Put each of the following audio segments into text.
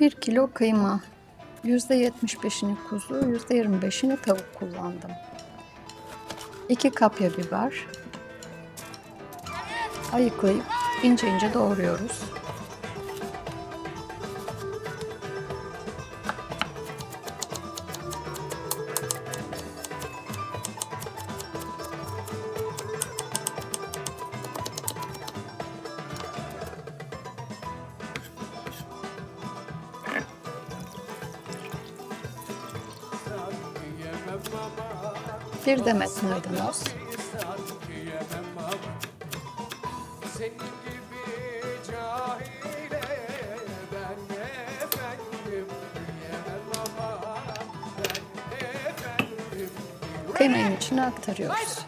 1 kilo kıyma. %75'ini kuzu, %25'ini tavuk kullandım. 2 kapya biber. Ayıklayıp ince ince doğruyoruz. Bir demet maydanoz. Kıymanın içine aktarıyoruz.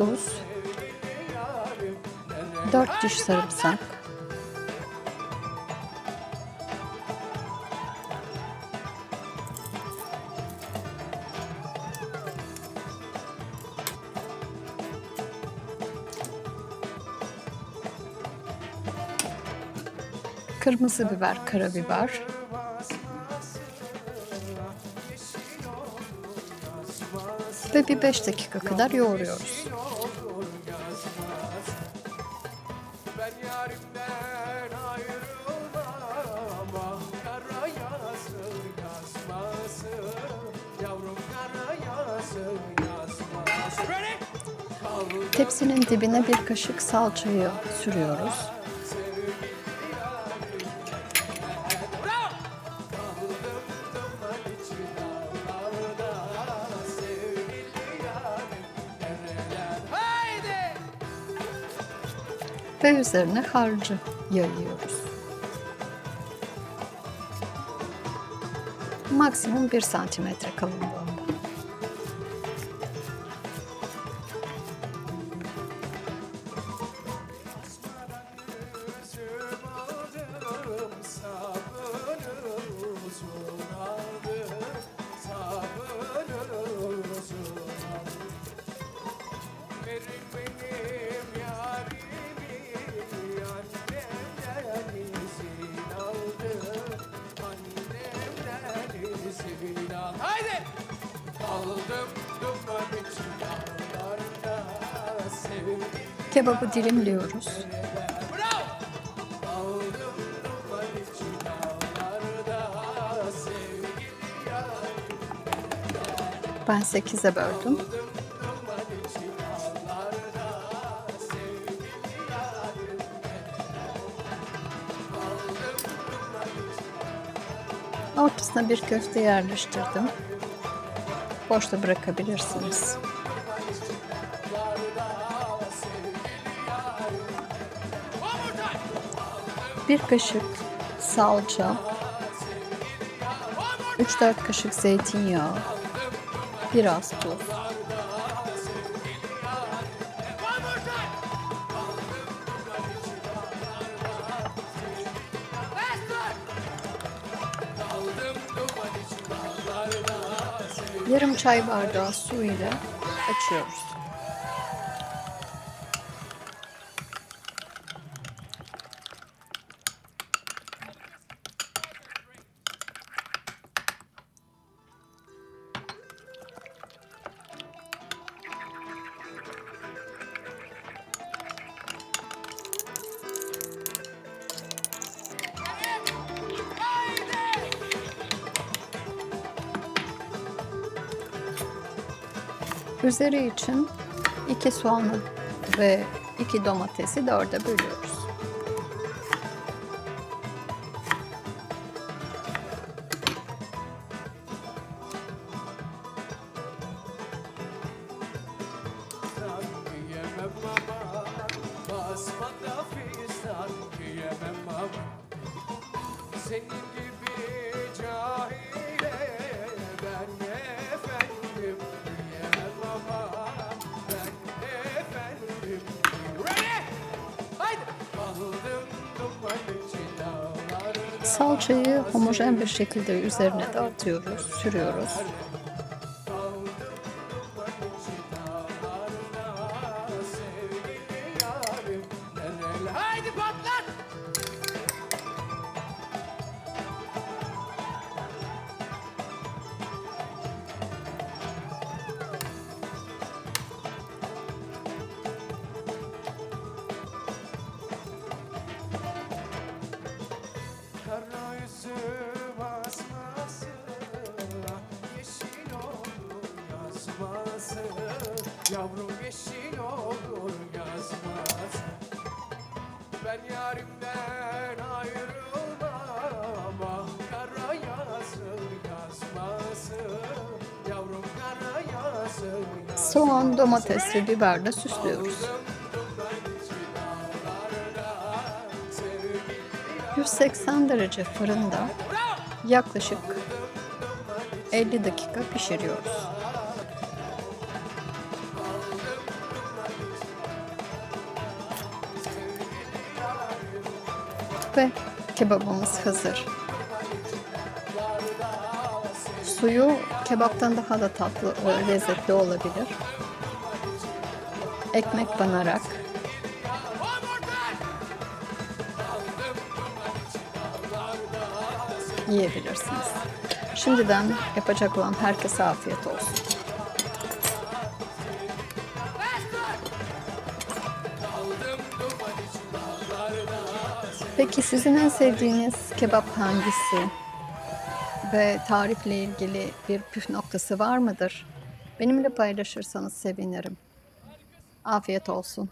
Aldım 4 diş sarımsak. Kırmızı biber, karabiber. Ve bir 5 dakika kadar yoğuruyoruz. Tepsinin dibine bir kaşık salçayı sürüyoruz. Ve üzerine harcı yayıyoruz. Maksimum 1 santimetre kalınlığında. Kebabı dilimliyoruz. Ben 8'e böldüm. Ortasına bir köfte yerleştirdim. Boşta bırakabilirsiniz. Bir kaşık salça, 3-4 kaşık zeytinyağı, biraz tuz, yarım çay bardağı su ile açıyoruz. Üzeri için iki soğanı ve iki domatesi dörde bölüyoruz. Senin Salçayı homojen bir şekilde üzerine dağıtıyoruz, sürüyoruz. Yavrum yeşil olur yazmaz Ben yarimden ayrılmam Ah kara yazı yazmasın Yavrum kara yazı yazmasın Soğan, domates ve biberle süslüyoruz. 180 derece fırında yaklaşık 50 dakika pişiriyoruz. Ve kebabımız hazır. Suyu kebaptan daha da tatlı lezzetli olabilir. Ekmek banarak yiyebilirsiniz. Şimdiden yapacak olan herkese afiyet olsun. Peki sizin en sevdiğiniz kebap hangisi? Ve tarifle ilgili bir püf noktası var mıdır? Benimle paylaşırsanız sevinirim. Afiyet olsun.